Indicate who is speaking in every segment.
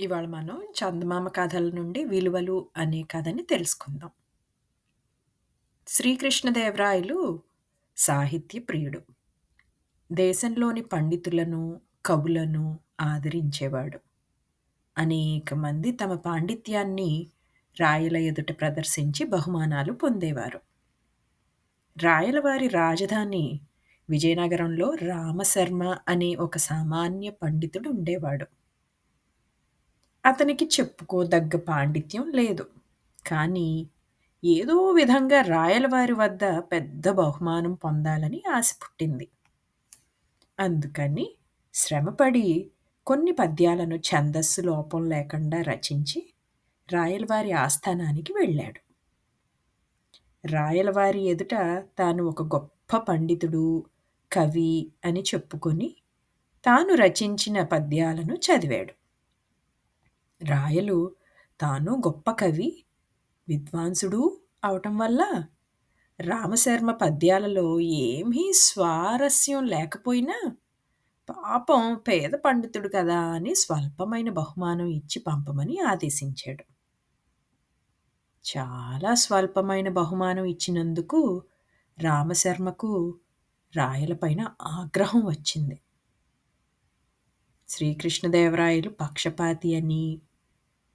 Speaker 1: ఇవాళ మనం చందమామ కథల నుండి విలువలు అనే కథని తెలుసుకుందాం. శ్రీకృష్ణదేవరాయలు సాహిత్య ప్రియుడు. దేశంలోని పండితులను, కవులను ఆదరించేవాడు. అనేక మంది తమ పాండిత్యాన్ని రాయల ఎదుట ప్రదర్శించి బహుమానాలు పొందేవారు. రాయలవారి రాజధాని విజయనగరంలో రామశర్మ అనే ఒక సామాన్య పండితుడు ఉండేవాడు. అతనికి చెప్పుకోదగ్గ పాండిత్యం లేదు. కానీ ఏదో విధంగా రాయలవారి వద్ద పెద్ద బహుమానం పొందాలని ఆశ పుట్టింది. అందుకని శ్రమపడి కొన్ని పద్యాలను ఛందస్సు లోపం లేకుండా రచించి రాయలవారి ఆస్థానానికి వెళ్ళాడు. రాయలవారి ఎదుట తాను ఒక గొప్ప పండితుడు, కవి అని చెప్పుకొని తాను రచించిన పద్యాలను చదివాడు. రాయలు తాను గొప్ప కవి, విద్వాంసుడు అవటం వల్ల రామశర్మ పద్యాలలో ఏమీ స్వారస్యం లేకపోయినా పాపం పేద పండితుడు కదా అని స్వల్పమైన బహుమానం ఇచ్చి పంపమని ఆదేశించాడు. చాలా స్వల్పమైన బహుమానం ఇచ్చినందుకు రామశర్మకు రాయలపైన ఆగ్రహం వచ్చింది. శ్రీకృష్ణదేవరాయలు పక్షపాతి అని,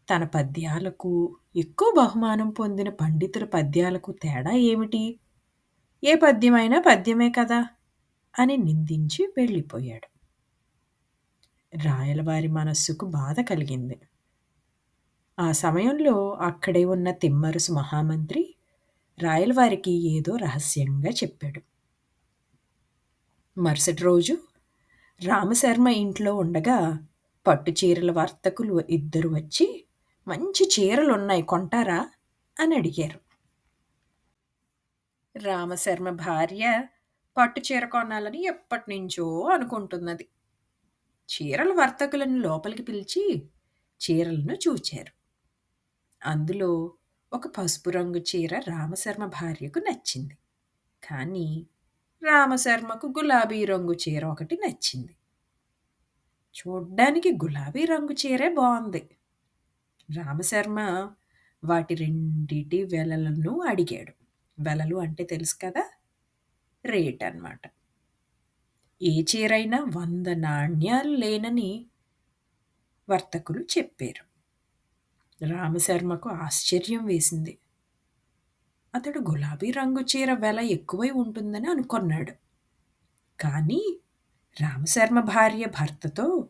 Speaker 1: తన పద్యాలకు ఎక్కువ బహుమానం పొందిన పండితుల పద్యాలకు తేడా ఏమిటి? ఏ పద్యమైనా పద్యమే కదా! అని నిందించి వెళ్ళిపోయాడు. రాయలవారి మనస్సుకు బాధ కలిగింది. ఆ సమయంలో అక్కడే ఉన్న తిమ్మరుసు మహామంత్రి రాయలవారికి ఏదో రహస్యంగా చెప్పాడు. మరుసటి రోజు రామశర్మ ఇంట్లో ఉండగా పట్టు చీరల వర్తకులు ఇద్దరు వచ్చి మంచి చీరలున్నాయి కొంటారా అని అడిగారు. రామశర్మ భార్య పట్టు చీర కొనాలని ఎప్పటినుంచో అనుకుంటున్నది. చీరల వర్తకులను లోపలికి పిలిచి చీరలను చూచారు. అందులో ఒక పసుపు రంగు చీర రామశర్మ భార్యకు నచ్చింది. కానీ రామశర్మకు గులాబీ రంగు చీర ఒకటి నచ్చింది. చూడ్డానికి గులాబీ రంగు చీరే బాగుంది రామశర్మ వాటి రెండిటి వెలలను అడిగాడు. వెలలు అంటే తెలుసు కదా! రేట్ అన్నమాట. ఏ చీరైనా వంద నాణ్యాలు లేనని వర్తకులు చెప్పారు. రామశర్మకు ఆశ్చర్యం వేసింది. అతడు గులాబీ రంగు చీర వెల ఎక్కువై ఉంటుందని అనుకున్నాడు కానీ రామశర్మ భార్య భర్తతో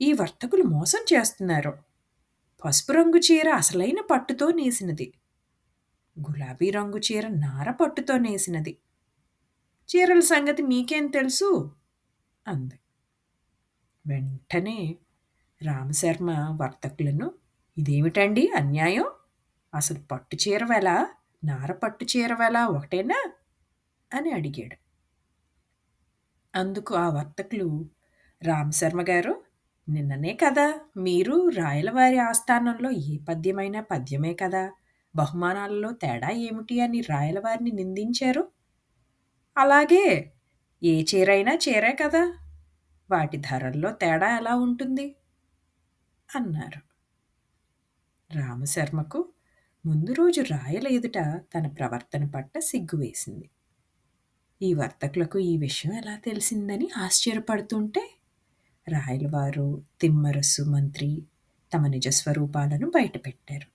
Speaker 1: ఈ వర్తకులు మోసం చేస్తున్నారు. పసుపు రంగు చీర అసలైన పట్టుతో నేసినది. గులాబీ రంగు చీర నార పట్టుతో నేసినది. చీరల సంగతి మీకేం తెలుసు? అంది. వెంటనే రామశర్మ వర్తకులను ఇదేమిటండి అన్యాయం? అసలు పట్టు చీర వెల, నార పట్టు చీర ఒకటేనా? అని అడిగాడు. అందుకు ఆ వర్తకులు రామశర్మ గారు నిన్ననే కదా మీరు రాయలవారి ఆస్థానంలో ఏ పద్యమైనా పద్యమే కదా! బహుమానాలలో తేడా ఏమిటి అని రాయలవారిని నిందించారు. అలాగే ఏ చీరైనా చీరే కదా! వాటి ధరల్లో తేడా ఎలా ఉంటుంది? అన్నారు. రామశర్మకు ముందు రోజు రాయల ఎదుట తన ప్రవర్తన పట్ల సిగ్గు వేసింది. ఈ వర్తకులకు ఈ విషయం ఎలా తెలిసిందని ఆశ్చర్యపడుతుంటే రాయలవారు, తిమ్మరసు మంత్రి తమ నిజస్వరూపాలను బయటపెట్టారు.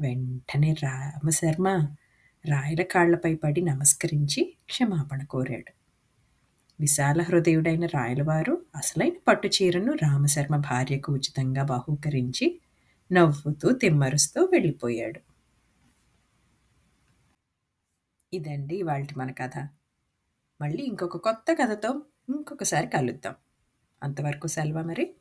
Speaker 1: వెంటనే రామశర్మ రాయల కాళ్ళపై పడి నమస్కరించి క్షమాపణ కోరాడు. విశాల హృదయుడైన రాయలవారు అసలైన పట్టుచీరను రామశర్మ భార్యకు ఉచితంగా బహూకరించి నవ్వుతూ తిమ్మరుస్తూ వెళ్ళిపోయాడు. ఇదండి ఇవాల్టి మన కథ. మళ్ళీ ఇంకొక కొత్త కథతో ఇంకొకసారి కలుద్దాం. అంతవరకు సెలవ మరి.